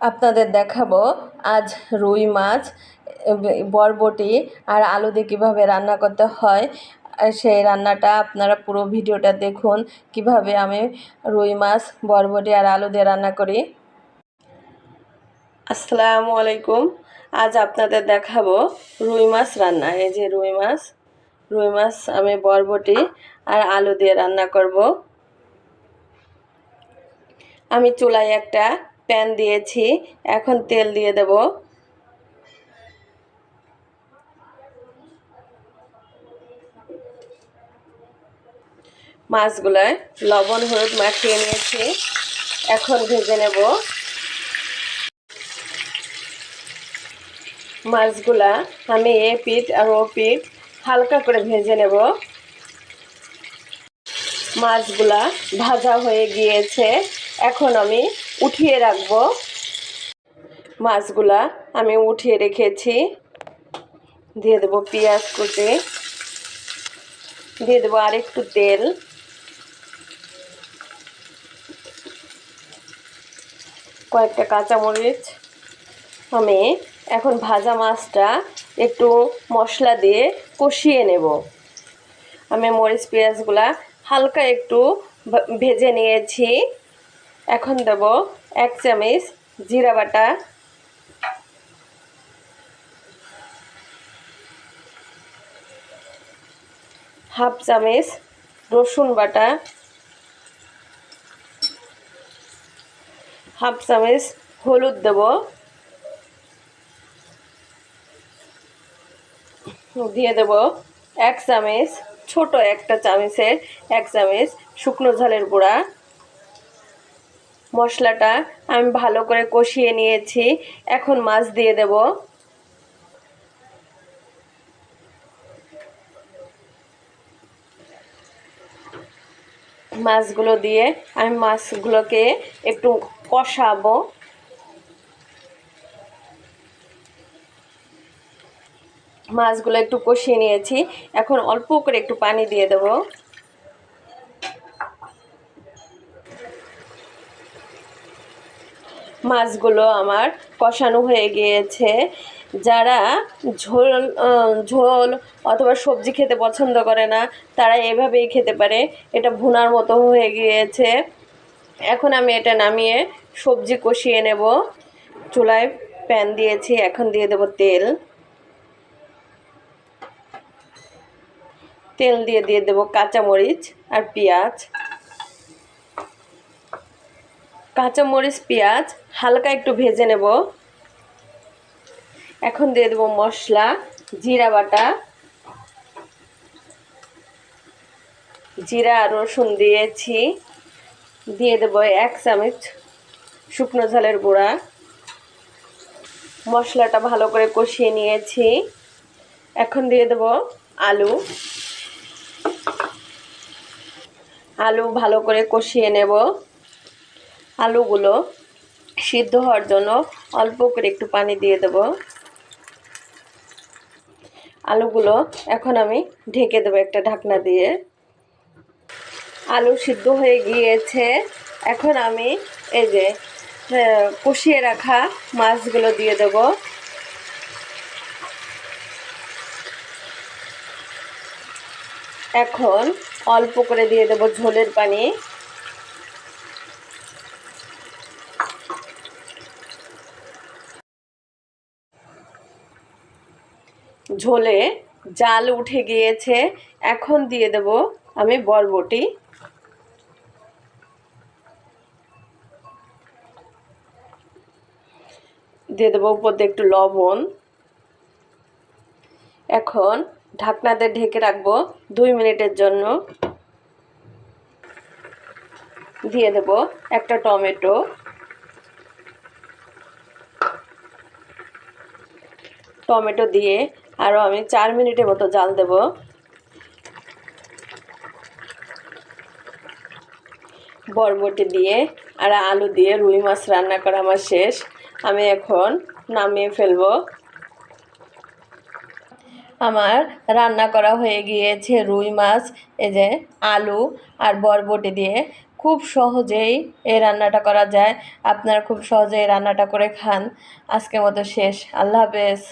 আপনাদের দেখাবো আজ রুই মাছ, বরবটি আর আলু দিয়ে কীভাবে রান্না করতে হয়। সেই রান্নাটা আপনারা পুরো ভিডিওটা দেখুন, কীভাবে আমি রুই মাছ, বরবটি আর আলু দিয়ে রান্না করি। আসসালামু আলাইকুম। আজ আপনাদের দেখাবো রুই মাছ রান্না। এই যে রুই মাছ রুই মাছ আমি বরবটি আর আলু দিয়ে রান্না করব। আমি চুলায় একটা প্যান দিয়েছি। এখন তেল দিয়ে দেব। মাছগুলোয় লবণ, হলুদ মাখিয়ে নিয়েছি। এখন ভেজে নেব। মাছগুলা আমি এ পিঠ আর ও পিঠ হালকা করে ভেজে নেব। মাছগুলা ভাজা হয়ে গিয়েছে। এখন আমি উঠিয়ে রাখব। মাছগুলা আমি উঠিয়ে রেখেছি। দিয়ে দেবো পেঁয়াজ কুচি। দিয়ে দেবো আর একটু তেল। কয়েকটা কাঁচামরিচ। আমি এখন ভাজা মাছটা একটু মশলা দিয়ে কষিয়ে নেব। আমি মরিচ পেঁয়াজগুলা হালকা একটু ভেজে নিয়েছি। এখন দেব এক চামচ জিরা বাটা। হাফ চামচ রসুন বাটা। হাফ চামচ হলুদ দেব। দিয়ে দেব এক চামচ, ছোট একটা চামচের এক চামচ শুকনো ঝালের গুঁড়া। মশলাটা আমি ভালো করে কষিয়ে নিয়েছি। এখন মাছ দিয়ে দেব। মাছগুলো দিয়ে আমি মাছগুলোকে একটু কষাবো। মাছগুলো একটু কষিয়ে নিয়েছি। এখন অল্প করে একটু পানি দিয়ে দেব। মাছগুলো আমার কষানো হয়ে গিয়েছে। যারা ঝোল ঝোল অথবা সবজি খেতে পছন্দ করে না, তারা এভাবেই খেতে পারে। এটা ভুনার মতো হয়ে গিয়েছে। এখন আমি এটা নামিয়ে সবজি কষিয়ে নেব। চুলায় প্যান দিয়েছি, এখন দিয়ে দেব তেল। তেল দিয়ে দিয়ে দেবো কাঁচামরিচ আর পেঁয়াজ। কাঁচামরিচ, পেঁয়াজ, হালকা একটু ভেজে নেব। এখন দিয়ে দেবো মশলা, জিরা বাটা। জিরা, রসুন দিয়েছি। দিয়ে দেবো এক চামচ শুকনো ঝালের গুঁড়া। মশলাটা ভালো করে কষিয়ে নিয়েছি। এখন দিয়ে দেবো আলু। আলু ভালো করে কষিয়ে নেব। আলুগুলো সিদ্ধ হওয়ার জন্য অল্প করে একটু পানি দিয়ে দেব। আলুগুলো এখন আমি ঢেকে দেবো একটা ঢাকনা দিয়ে। আলু সিদ্ধ হয়ে গিয়েছে। এখন আমি এই যে কষিয়ে রাখা মাছগুলো দিয়ে দেব। এখন অল্প করে দিয়ে দেব ঝোলের পানি। ঝোলে জাল উঠে গিয়েছে। এখন দিয়ে দেব আমি বরবটি। দিয়ে দেবো উপর দিয়ে একটু লবণ। এখন ঢাকনাতে ঢেকে রাখব দুই মিনিটের জন্য। দিয়ে দেব একটা টমেটো। টমেটো দিয়ে আরও আমি চার মিনিটের মতো জাল দেব। বরবটি দিয়ে আর আলু দিয়ে রুই মাছ রান্না করা আমার শেষ। আমি এখন নামিয়ে ফেলব। আমার রান্না করা হয়ে গিয়েছে রুই মাছ, এই যে আলু আর বরবটি দিয়ে। খুব সহজেই এই রান্নাটা করা যায়। আপনারা খুব সহজেই রান্নাটা করে খান। আজকের মতো শেষ। আল্লাহ হাফেজ।